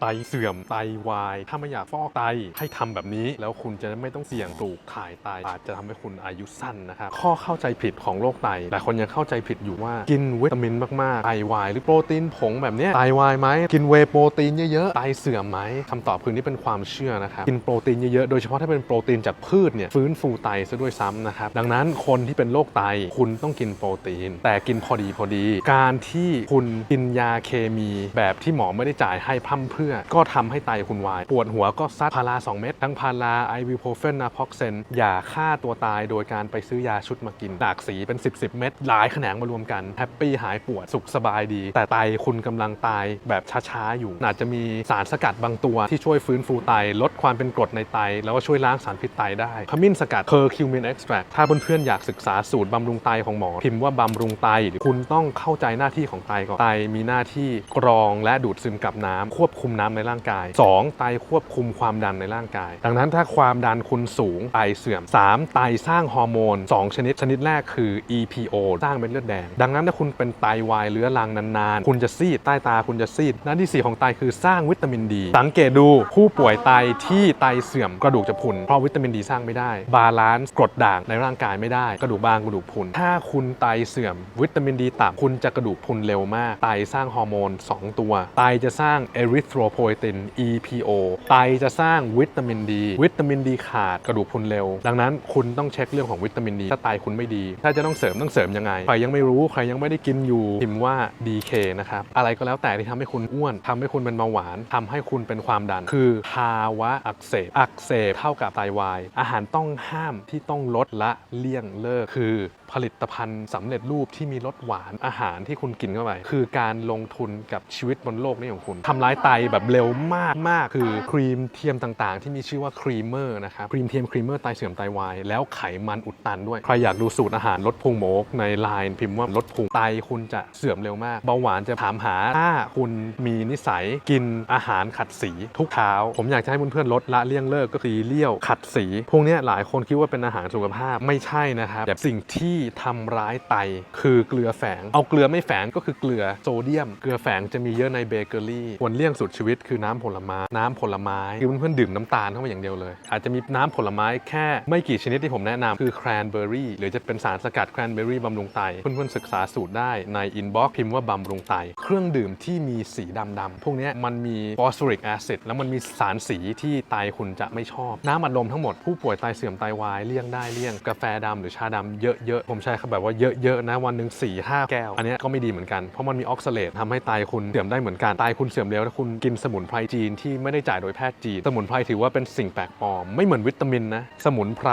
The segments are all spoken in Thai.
ไตเสื่อมไตวาย ถ้าไม่อยากฟอกไตให้ทำแบบนี้ แล้วคุณจะไม่ต้องเสี่ยงถูกถ่ายไตอาจจะทำให้คุณอายุสั้นนะครับข้อเข้าใจผิดของโรคไตหลายคนยังเข้าใจผิดอยู่ว่ากินวิตามินมากๆไตวายหรือโปรตีนผงแบบนี้ไตวายไหมกินเวโปรตีนเยอะๆไตเสื่อมไหมคำตอบคือนี่เป็นความเชื่อนะครับกินโปรตีนเยอะๆโดยเฉพาะถ้าเป็นโปรตีนจากพืชเนี่ยฟื้นฟูไตซะด้วยซ้ำนะครับดังนั้นคนที่เป็นโรคไตคุณต้องกินโปรตีน แต่กินพอดีพอดี การที่คุณกินยาเคมีแบบที่หมอไม่ได้จ่ายให้พร่ำเพรื่อ ก็ทำให้ไตคุณวาย ปวดหัวก็ซัดพารา 2 เม็ดทั้งพาราไอวิโพเฟนนาพ็อกเซนอย่าฆ่าตัวตายโดยการไปซื้อยาชุดมากินหลากสีเป็น 10 10 เม็ดหลายแขนงมารวมกันแฮปปี้หายปวดสุขสบายดี แต่ไตคุณกำลังตายแบบช้าๆอยู่อาจจะมีสารสกัดบางตัวที่ช่วยฟื้นฟูไตลดความเป็นกรดในไต แล้วก็ช่วยล้างสารพิษไตได้ขมิ้นสกัดเคอร์คิวมินเอ็กซ์แทรถ้าเพื่อนๆอยากศึกษาสูตรบำรุงไตของหมอ พิมพ์ว่าบำรุงไตคุณต้องเข้าใจหน้าที่ของไตก่อนไตมีหน้าที่กรองและดูดซึมกับน้ำควบคุมน้ำในร่างกาย 2. ไตควบคุมความดันในร่างกาย ดังนั้นถ้าความดันคุณสูงไตเสื่อม 3. ไตสร้างฮอร์โมน 2 ชนิด ชนิดแรกคือ EPO สร้างเม็ดเลือดแดง ดังนั้นถ้าคุณเป็นไตวายเรื้อรังนานๆ คุณจะซีดใต้ตาคุณจะซีด หน้าที่ 4 ของไตคือสร้างวิตามินดี สังเกตดูผู้ป่วยไตที่ไตเสื่อมกระดูกจะพุน เพราะวิตามินดีสร้างไม่ได้ บาลานซ์กรดด่างในร่างกายไม่ได้ กระดูกบางกระดูกพุน ถ้าคุณไตเสื่อม วิตามินดีต่ำคุณจะกระดูกพุนเร็วมาก ไตสร้างฮอร์โมน 2 ตัว ไตจะสร้างเอริทรโพเอติน EPO ไตจะสร้างวิตามินดี วิตามินดีขาดกระดูกพรุนเร็ว ดังนั้นคุณต้องเช็คเรื่องของวิตามินดี ถ้าไตคุณไม่ดี ถ้าจะต้องเสริมต้องเสริมยังไง ใครยังไม่รู้ใครยังไม่ได้กินอยู่พิมพ์ว่า DK นะครับ อะไรก็แล้วแต่ที่ทำให้คุณอ้วนทำให้คุณเป็นเบาหวานทำให้คุณเป็นความดัน คือภาวะอักเสบ อักเสบเท่ากับไตวาย อาหารต้องห้ามที่ต้องลดละเลี่ยงเลิกคือ ผลิตภัณฑ์สำเร็จรูปที่มีรสหวานอาหารที่คุณกินเข้าไปคือการลงทุนกับชีวิตบนโลกนี้ของคุณทำร้ายไตแบบเร็วมากมากคือครีมเทียมต่างๆ ที่มีชื่อว่าครีมเมอร์นะครับครีมเทียมครีมเมอร์ไตเสื่อมไตวาย แล้วไขมันอุดตันด้วย ใครอยากดูสูตรอาหารลดพุงโมกในไลน์พิมพ์ว่าลดพุงไตคุณจะเสื่อมเร็วมากเบาหวานจะถามหาถ้าคุณมีนิสัยกินอาหารขัดสีทุกเช้า ผมอยากจะให้เพื่อนๆลดละเลี่ยงเลิกก็คือเลี่ยวขัดสี พวกนี้หลายคนคิดว่าเป็นอาหารสุขภาพไม่ใช่นะครับแต่สิ่งที่ทำร้ายไตคือเกลือแฝง เอาเกลือไม่แฝงก็คือเกลือโซเดียม เกลือแฝงจะมีเยอะในเบเกอรี่ควรเลี่ยงสุดชีวิตคือน้ำผลไม้ น้ำผลไม้คือเพื่อนๆดื่มน้ำตาลเข้าไปอย่างเดียวเลย อาจจะมีน้ำผลไม้แค่ไม่กี่ชนิดที่ผมแนะนำคือแครนเบอร์รี่หรือจะเป็นสารสกัดแครนเบอร์รี่บำรุงไตเพื่อนๆศึกษาสูตรได้ในอินบ็อกซ์พิมพ์ว่าบำรุงไตเครื่องดื่มที่มีสีดำๆพวกนี้มันมีฟอสฟอริกแอซิดแล้วมันมีสารสีที่ไตคุณจะไม่ชอบ น้ำอัดลมทั้งหมดผู้ป่วยไตเสื่อมไตวายเลี่ยงได้เลี่ยงกาแฟดำหรือชาดำเยอะๆผมใช้คแบบว่าเยอะๆนะวันหนึ่ง4 5แก้ว อันนี้ก็ไม่ดีเหมือนกัน เพราะมันมีออกซาเลตทำให้ไตคุณเสื่อมได้เหมือนกันไตคุณเสื่อมเร็วถ้าคุณกินสมุนไพรจีนที่ไม่ได้จ่ายโดยแพทย์จีน สมุนไพรถือว่าเป็นสิ่งแปลกปลอมไม่เหมือนวิตามินนะสมุนไพร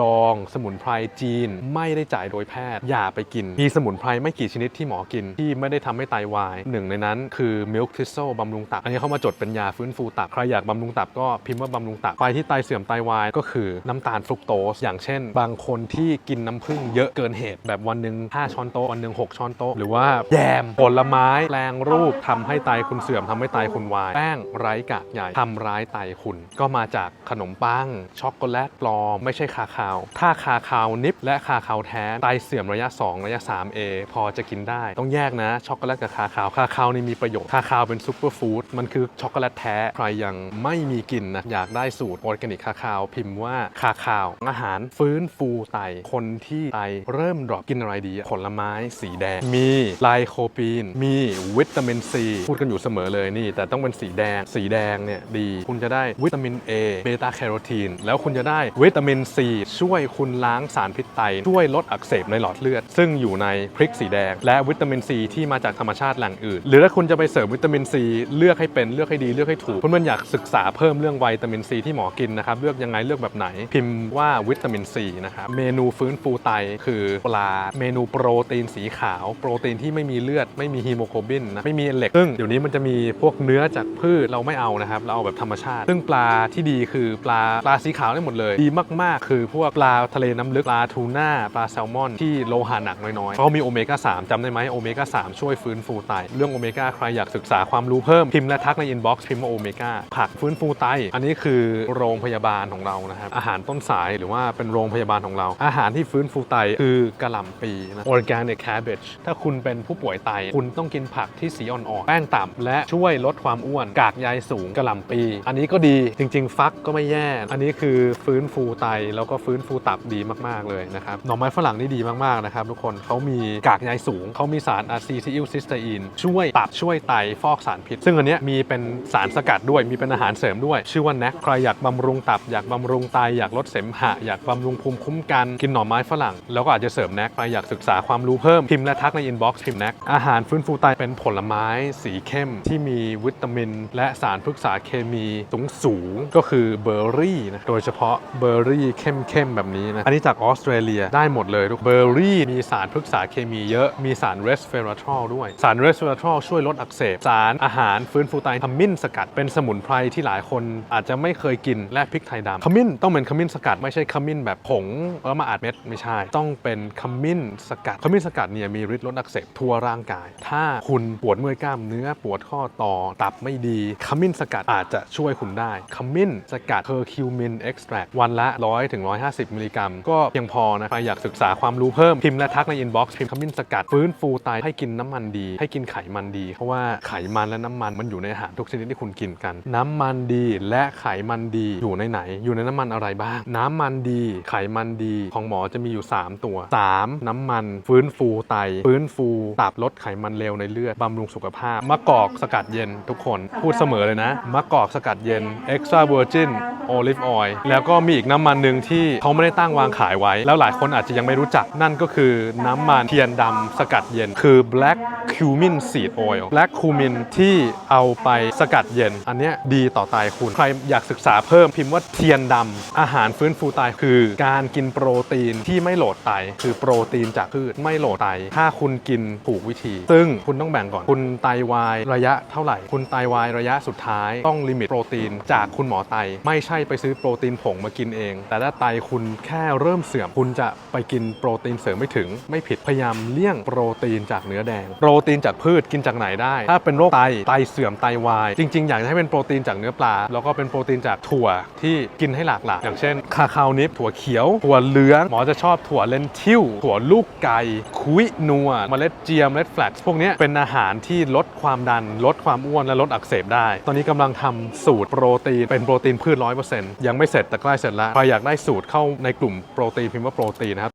ดอง สมุนไพรจีน ไม่ได้จ่ายโดยแพทย์ อย่าไปกิน มีสมุนไพรไม่กี่ชนิดที่หมอกิน ที่ไม่ได้ทำให้ไตวายหนึ่งในนั้นคือมิลค์ทิสโซบำรุงตับอันนี้เขามาจดเป็นยาฟื้นฟูตับใครอยากบำรุงตับก็พิมพ์ว่าบำรุงตับไปที่ไตเสื่อมไตวายก็คือน้ำตาลฟรุกโตสอย่างเช่น บางคนที่กินน้ำผึ้งเยอะเกินเหตุแบบวันหนึ่ง5ช้อนโต๊ะวันหนึ่ง6ช้อนโต๊ะหรือว่าแยมผลไม้แปลงรูปทำให้ไตคุณเสื่อมทำให้ไตคุณวาย แป้งไร้กากใหญ่ทำร้ายไตคุณ ก็มาจากขนมปังช็อกโกแลตปลอม ไม่ใช่คาคาว ถ้าคาคาวนิบและคาคาวแท้ไตเสื่อมระยะ 2 ระยะ 3A พอจะกินได้ ต้องแยกนะช็อกโกแลตกับคาคาวคาคาวนี่มีประโยชน์คาคาวเป็นซูเปอร์ฟู้ดมันคือช็อกโกแลตแท้ใครยังไม่มีกินนะอยากได้สูตรออร์แกนิกคาคาวพิมพ์ว่าคาคาวอาหารฟื้นฟูไตคนที่ไตเริ่มดรอปกินอะไรดี ผลไม้สีแดง มีไลโคปีน มีวิตามินซี พูดกันอยู่เสมอเลยนี่ แต่ต้องเป็นสีแดง สีแดงเนี่ยดี คุณจะได้วิตามิน A เบต้าแคโรทีน แล้วคุณจะได้วิตามิน C ช่วยคุณล้างสารพิษไต ช่วยลดอักเสบในหลอดเลือด ซึ่งอยู่ในพริกสีแดง และวิตามิน C ที่มาจากธรรมชาติแหล่งอื่น หรือถ้าคุณจะไปเสริมวิตามิน C เลือกให้เป็นเลือกให้ดีเลือกให้ถูกเพื่อนๆอยากศึกษาเพิ่มเรื่องวิตามิน C ที่หมอกินนะครับเลือกยังไงเลือกแบบไหน พิมพ์ว่าวิตามิน C นะครับเมนูฟื้นฟูไตคืือปลาเมนูโปรตีนสีขาว โปรตีนที่ไม่มีเลือดไม่มีฮีโมโกลบินนะไม่มีเหล็กซึ่งเดี๋ยวนี้มันจะมีพวกเนื้อจากพืชเราไม่เอานะครับ เราเอาแบบธรรมชาติ ซึ่งปลาที่ดีคือปลาปลาสีขาวได้หมดเลย ดีมากๆ คือพวกปลาทะเลน้ำลึกปลาทูน่าปลาแซลมอน ที่โลหะหนักน้อยๆเขามีโอเมก้า3จำได้ไหมโอเมก้า3ช่วยฟื้นฟูไตเรื่องโอเมก้าใครอยากศึกษาความรู้เพิ่มพิมพ์และทักในอินบ็อกซ์พิมพ์ว่าโอเมก้าผักฟื้นฟูไตอันนี้คือโรงพยาบาลของเรานะครับอาหารต้นสายหรือว่าเป็นโรงพยาบาลของเรา อาหารที่ฟื้นฟูไตคือกะหล่ำปีนะ organic cabbage ถ้าคุณเป็นผู้ป่วยไต คุณต้องกินผักที่สีอ่อนๆ แป้งต่ำและช่วยลดความอ้วน กากใยสูงกะหล่ำปี อันนี้ก็ดีจริง ๆ ฟักก็ไม่แย่ อันนี้คือฟื้นฟูไตแล้วก็ฟื้นฟูตับดีมากๆเลยนะครับ หน่อไม้ฝรั่งนี่ดีมากๆนะครับทุกคนเขามีกากใยสูง เขามีสารอะซีซิลซิสเตอีนช่วยตับช่วยไตฟอกสารพิษ ซึ่งอันเนี้ยมีเป็นสารสกัดด้วยมีเป็นอาหารเสริมด้วย ชื่อว่าแนคใครอยากบำรุงตับอยากบำรุงไตอยากลดเสมหะอยากบำรุงภูมิคุ้มกันกินหน่อไม้ฝรั่งแล้วก็อาจจะเสริมแนคใครอยากศึกษาความรู้เพิ่มพิมพ์และทักในอินบ็อกซ์พิมพ์แนคอาหารฟื้นฟูไตเป็นผลไม้สีเข้ม ที่มีวิตามิน และสารพฤกษาเคมีสูงสูงก็คือเบอร์รี่นะโดยเฉพาะเบอร์รี่เข้มๆแบบนี้นะอันนี้จากออสเตรเลียได้หมดเลยทุกเบอร์รี่มีสารพฤกษาเคมีเยอะมีสารเรสเฟอราทอลด้วย สารเรสเฟอราทอลช่วยลดอักเสบ สารอาหารฟื้นฟูไตขมิ้นสกัดเป็นสมุนไพรที่หลายคนอาจจะไม่เคยกินและพริกไทยดำขมิ้นต้องเป็นขมิ้นสกัดไม่ใช่ขมิ้นแบบผงแล้วมาอัดเม็ดไม่ใช่ต้องเป็นขมิ้นสกัดขมิ้นสกัดเนี่ยมีฤทธิ์ลดอักเสบทั่วร่างกาย ถ้าคุณปวดเมื่อยกล้ามเนื้อปวดข้อต่อตับไม่ดีขมิ้นสกัดอาจจะช่วยคุณได้ขมิ้นสกัดเคอร์คิวมินเอ็กซ์แทรวันละ 100ถึง150 มิลลิกรัม ก็เพียงพอนะใครอยากศึกษาความรู้เพิ่มพิมพ์และทักในอินบ็อกซ์พิมพ์ขมิ้นสกัดฟื้นฟูไตให้กินน้ำมันดี ให้กินไขมันดี เพราะว่าไขมันและน้ำมันมันอยู่ในอาหารทุกชนิดที่คุณกินกัน น้ำมันดีและไขมันดีอยู่ในไหน อยู่ในน้ำมันอะไรบ้าง น้ำมันดี ไขมันดีของหมอจะมีอยู่ 3ตัว 3. น้ำมัน ฟื้นฟูไต ฟื้นฟูตับลดไขมันเลวในเลือดบำรุงสุขภาพ มะกอกสกัดเย็นทุกคนพูดเสมอเลยนะ มะกอกสกัดเย็น extra virgin olive oil แล้วก็มีอีกน้ำมันหนึ่งที่เขาไม่ได้ตั้งวางขายไว้ แล้วหลายคนอาจจะยังไม่รู้จักนั่นก็คือน้ำมันเทียนดำสกัดเย็น คือ black cumin seed oil black cumin ที่เอาไปสกัดเย็น อันนี้ดีต่อไตคุณ ใครอยากศึกษาเพิ่มพิมพ์ว่าเทียนดำอาหารฟื้นฟูไตคือการกินโปรตีนที่ไม่โหลดไตคือโปรตีนจากพืชไม่โหลดไต ถ้าคุณกินถูกวิธี ซึ่งคุณต้องแบ่งก่อน คุณไตวายระยะเท่าไหร่ คุณไตวายระยะสุดท้าย ต้องลิมิตโปรตีนจากคุณหมอไต ไม่ใช่ไปซื้อโปรตีนผงมากินเอง แต่ถ้าไตคุณแค่เริ่มเสื่อม คุณจะไปกินโปรตีนเสริมไม่ถึง ไม่ผิดพยายามเลี่ยงโปรตีนจากเนื้อแดง โปรตีนจากพืชกินจากไหนได้ ถ้าเป็นโรคไตไตเสื่อมไตวายจริง ๆ อยากให้เป็นโปรตีนจากเนื้อปลา แล้วก็เป็นโปรตีนจากถั่วที่กินให้หลากหลายอย่างเช่นคาคาวนิปถั่วเขียวถั่วเหลืองหมอจะชอบถั่วเลนทิวถั่วลูกไก่คุยนัวเมล็ดเจียมเมล็ดแฟลกซ์พวกนี้เป็นอาหารที่ลดความดัน ลดความอ้วนและลดอักเสบได้ ตอนนี้กำลังทำสูตรโปรตีน เป็นโปรตีนพืชร้อยเปอร์เซ็นต์ยังไม่เสร็จแต่ใกล้เสร็จแล้วใครอยากได้สูตรเข้าในกลุ่มโปรตีนพิมพ์ว่าโปรตีนนะครับ